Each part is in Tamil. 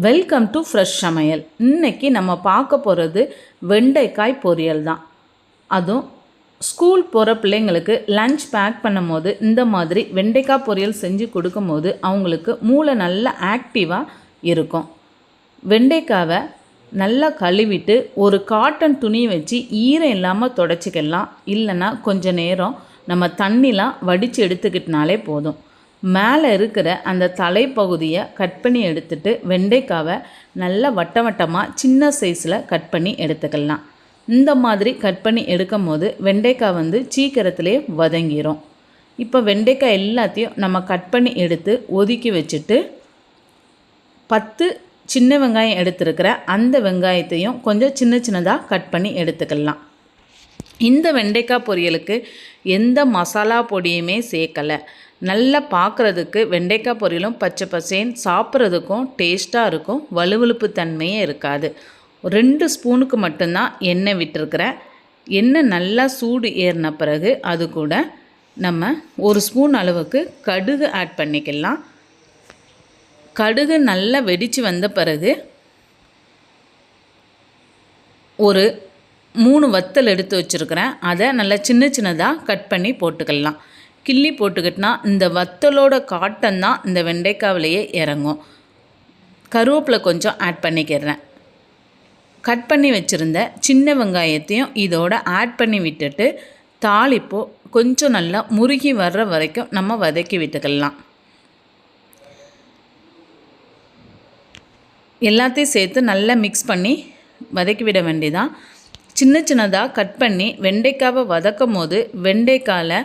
வெல்கம் டு ஃப்ரெஷ் சமையல் இன்னைக்கு நம்ம பார்க்க போகிறது வெண்டைக்காய் பொரியல் தான். அதுவும் ஸ்கூல் போகிற பிள்ளைங்களுக்கு லஞ்ச் பேக் பண்ணும்போது இந்த மாதிரி வெண்டைக்காய் பொரியல் செஞ்சு கொடுக்கும்போது அவங்களுக்கு மூளை நல்ல ஆக்டிவாக இருக்கும். வெண்டைக்காவை நல்லா கழுவிட்டு ஒரு காட்டன் துணி வச்சு ஈரம் இல்லாமல் தொடச்சிக்கலாம். இல்லைன்னா கொஞ்சம் நேரம் நம்ம தண்ணிலாம் வடித்து எடுத்துக்கிட்டனாலே போதும். மேலே இருக்கிற அந்த தலைப்பகுதியை கட் பண்ணி எடுத்துட்டு வெண்டைக்காவை நல்லா வட்ட வட்டமாக சின்ன சைஸில் கட் பண்ணி எடுத்துக்கலாம். இந்த மாதிரி கட் பண்ணி எடுக்கும் போது வெண்டைக்காய் வந்து சீக்கிரத்துலேயே வதங்கிரும். இப்போ வெண்டைக்காய் எல்லாத்தையும் நம்ம கட் பண்ணி எடுத்து ஒதுக்கி வச்சுட்டு பத்து சின்ன வெங்காயம் எடுத்துருக்கிற அந்த வெங்காயத்தையும் கொஞ்சம் சின்ன சின்னதாக கட் பண்ணி எடுத்துக்கலாம். இந்த வெண்டைக்காய் பொரியலுக்கு எந்த மசாலா பொடியுமே சேர்க்கலை. நல்லா பார்க்குறதுக்கு வெண்டைக்காய் பொரியலும் பச்சை பசேன் சாப்பிட்றதுக்கும் டேஸ்ட்டாக இருக்கும். வலுவழுப்பு தன்மையே இருக்காது. ரெண்டு ஸ்பூனுக்கு மட்டும்தான் எண்ணெய் விட்டுருக்குறேன். எண்ணெய் நல்லா சூடு ஏறின பிறகு அது கூட நம்ம ஒரு ஸ்பூன் அளவுக்கு கடுகு ஆட் பண்ணிக்கலாம். கடுகு நல்லா வெடித்து வந்த பிறகு ஒரு மூணு வத்தல் எடுத்து வச்சுருக்கிறேன். அதை நல்லா சின்ன சின்னதாக கட் பண்ணி போட்டுக்கலாம். கிள்ளி போட்டுக்கிட்டனா இந்த வத்தலோட காட்டன் தான் இந்த வெண்டைக்காவிலேயே இறங்கும். கருவேப்பிலை கொஞ்சம் ஆட் பண்ணிக்கிறேன். கட் பண்ணி வச்சுருந்த சின்ன வெங்காயத்தையும் இதோட ஆட் பண்ணி விட்டுட்டு தாளிப்போ கொஞ்சம் நல்லா முருகி வர்ற வரைக்கும் நம்ம வதக்கி விட்டுக்கலாம். எல்லாத்தையும் சேர்த்து நல்லா மிக்ஸ் பண்ணி வதக்கி விட வேண்டியதான் சின்ன சின்னதாக கட் பண்ணி வெண்டைக்காவை வதக்கும் போது வெண்டைக்காயில்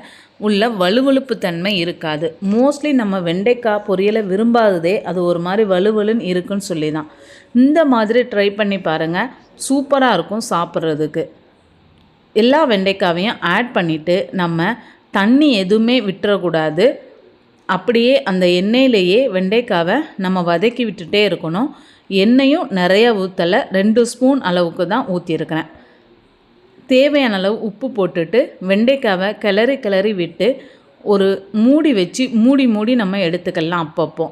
உள்ள வலுவழுப்பு தன்மை இருக்காது. மோஸ்ட்லி நம்ம வெண்டைக்காய் பொரியலை விரும்பாததே அது ஒரு மாதிரி வலுவலுன்னு இருக்குன்னு சொல்லி தான் இந்த மாதிரி ட்ரை பண்ணி பாருங்கள் சூப்பராக இருக்கும் சாப்பிட்றதுக்கு. எல்லா வெண்டைக்காவையும் ஆட் பண்ணிவிட்டு நம்ம தண்ணி எதுவுமே விட்டுறக்கூடாது. அப்படியே அந்த எண்ணெயிலேயே வெண்டைக்காவை நம்ம வதக்கி விட்டுட்டே இருக்கணும். எண்ணெயும் நிறைய ஊற்றலை ரெண்டு ஸ்பூன் அளவுக்கு தான் ஊற்றிருக்கிறேன் தேவையான அளவு உப்பு போட்டுட்டு வெண்டைக்காவை கிளறி கிளறி விட்டு ஒரு மூடி வச்சு மூடி மூடி நம்ம எடுத்துக்கலாம் அப்பப்போ.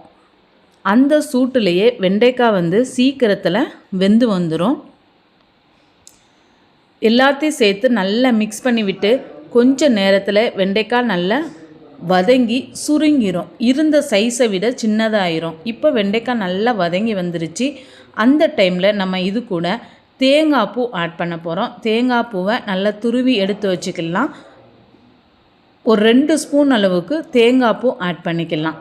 அந்த சூட்டுலேயே வெண்டைக்காய் வந்து சீக்கிரத்தில் வெந்து வந்துடும் எல்லாத்தையும் சேர்த்து நல்லா மிக்ஸ் பண்ணி விட்டு கொஞ்ச நேரத்தில் வெண்டைக்காய் நல்லா வதங்கி சுருங்கிரும். இருந்த சைஸை விட சின்னதாயிரும். இப்போ வெண்டைக்காய் நல்லா வதங்கி வந்துருச்சு. அந்த டைமில் நம்ம இது கூட தேங்காய் பூ ஆட் பண்ண போகிறோம் தேங்காய் பூவை நல்லா துருவி எடுத்து வச்சுக்கலாம். ஒரு ரெண்டு ஸ்பூன் அளவுக்கு தேங்காய் பூ ஆட் பண்ணிக்கலாம்.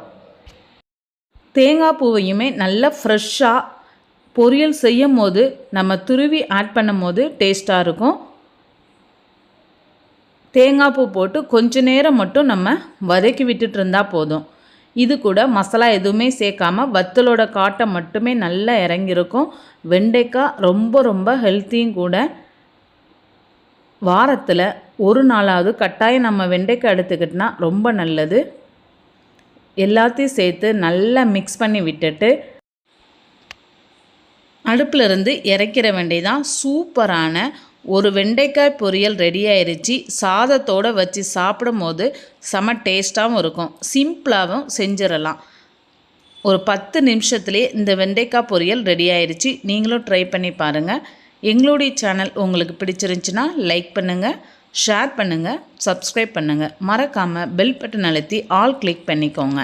தேங்காய் பூவையுமே நல்லா ஃப்ரெஷ்ஷாக பொரியல் செய்யும் போது நம்ம துருவி ஆட் பண்ணும் போது டேஸ்ட்டாக இருக்கும். தேங்காய் பூ போட்டு கொஞ்ச நேரம் மட்டும் நம்ம வதக்கி விட்டுட்டு இருந்தால் போதும். இது கூட மசாலா எதுவுமே சேர்க்காம வத்தலோட காட்டை மட்டுமே நல்லா இறங்கியிருக்கும். வெண்டைக்காய் ரொம்ப ரொம்ப ஹெல்த்தியும் கூட. வாரத்தில் ஒரு நாளாவது கட்டாயம் நம்ம வெண்டைக்காய் எடுத்துக்கிட்டோன்னா ரொம்ப நல்லது. எல்லாத்தையும் சேர்த்து நல்லா மிக்ஸ் பண்ணி விட்டுட்டு அடுப்பில் இருந்து இறக்கிற வேண்டியதான் சூப்பரான ஒரு வெண்டைக்காய் பொரியல் ரெடி ஆயிடுச்சு சாதத்தோடு வச்சு சாப்பிடும் போது செம டேஸ்ட்டாகவும் இருக்கும். சிம்பிளாகவும் செஞ்சிடலாம். ஒரு பத்து நிமிஷத்துலேயே இந்த வெண்டைக்காய் பொரியல் ரெடி ஆயிடுச்சு நீங்களும் ட்ரை பண்ணி பாருங்கள் எங்களுடைய சேனல் உங்களுக்கு பிடிச்சிருந்துச்சின்னா லைக் பண்ணுங்கள் ஷேர் பண்ணுங்கள் சப்ஸ்கிரைப் பண்ணுங்கள் மறக்காமல் பெல் பட்டன் அழுத்தி ஆல் கிளிக் பண்ணிக்கோங்க.